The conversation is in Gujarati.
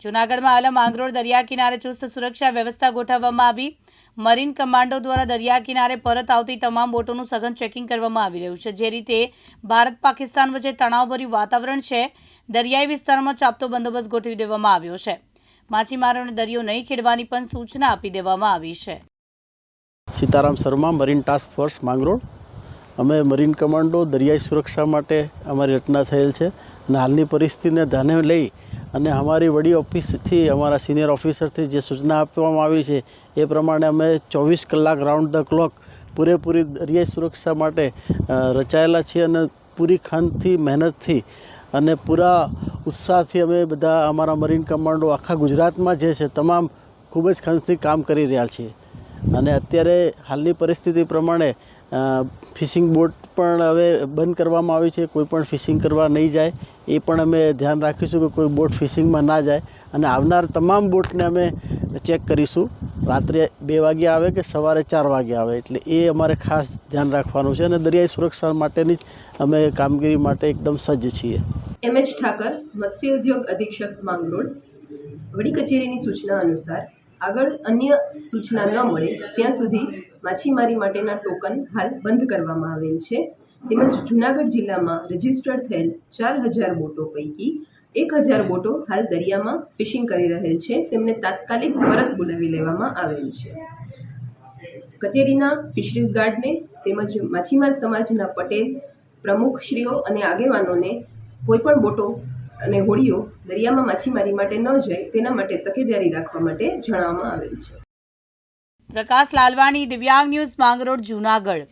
જૂનાગઢમાં આવેલા માંગરોળ દરિયા કિનારે ચુસ્ત સુરક્ષા વ્યવસ્થા ગોઠવવામાં આવી. મરીન કમાન્ડો દ્વારા દરિયા કિનારે પરત આવતી તમામ બોટોનું સઘન ચેકિંગ કરવામાં આવી રહ્યું છે. જે રીતે ભારત પાકિસ્તાન વચ્ચે તણાવભર્યું વાતાવરણ છે, દરિયાઈ વિસ્તારમાં ચાપતો બંદોબસ્ત ગોઠવી દેવામાં આવ્યો છે. માછીમારોને દરિયો નહીં ખેડવાની પણ સૂચના આપી દેવામાં આવી છે. Sitaram Sharma, marine task force, Mangrol. અમે મરીન કમાન્ડો દરિયાઈ સુરક્ષા માટે અમારી રચના થયેલ છે અને હાલની પરિસ્થિતિને ધ્યાને લઈ અને અમારી વડી ઓફિસથી, અમારા સિનિયર ઓફિસરથી જે સૂચના આપવામાં આવી છે, એ પ્રમાણે અમે ચોવીસ કલાક રાઉન્ડ ધ ક્લોક પૂરેપૂરી દરિયાઈ સુરક્ષા માટે રચાયેલા છીએ અને પૂરી ખાનથી, મહેનતથી અને પૂરા ઉત્સાહથી અમે બધા અમારા મરીન કમાન્ડો આખા ગુજરાતમાં જે છે, તમામ ખૂબ જ ખંતથી કામ કરી રહ્યા છીએ. અને અત્યારે હાલની પરિસ્થિતિ પ્રમાણે ફિશિંગ બોટ પણ હવે બંધ કરવામાં આવી છે, કોઈ પણ ફિશિંગ કરવા નહીં જાય. એ પણ અમે ધ્યાન રાખીશું કે કોઈ બોટ ફિશિંગમાં ના જાય. અને આવનાર તમામ બોટને અમે ચેક કરીશું. રાત્રે બે વાગે આવે કે સવારે ચાર વાગે આવે, એટલે એ અમારે ખાસ ધ્યાન રાખવાનું છે અને દરિયાઈ સુરક્ષા માટેની જ અમે કામગીરી માટે એકદમ સજ્જ છીએ. એમ એચ ઠાકર, મત્સ્ય ઉદ્યોગ અધિક્ષક માંગરોળ, વડી કચેરીની સૂચના અનુસાર આગળ અન્ય સૂચના ન મળે, ત્યાં સુધી માછીમારી માટેના ટોકન હાલ બંધ કરવામાં આવેલ છે. તેમજ જૂનાગઢ જિલ્લામાં રજીસ્ટર્ડ થયેલ ચાર હજાર બોટો પૈકી એક હજાર બોટો હાલ દરિયામાં ફિશિંગ કરી રહેલ છે. તેમને તાત્કાલિક પરત બોલાવી લેવામાં આવેલ છે. કચેરીના ફિશરીઝ ગાર્ડને તેમજ માછીમાર સમાજના પટેલ, પ્રમુખશ્રીઓ અને આગેવાનોને કોઈ પણ બોટો અને હોડીઓ દરિયામાં માછીમારી માટે ન જાય તેના માટે તકેદારી રાખવા માટે જણાવવામાં આવેલ છે. પ્રકાશ લાલવાણી, દિવ્યાંગ ન્યૂઝ માંગરોળ, જૂનાગઢ.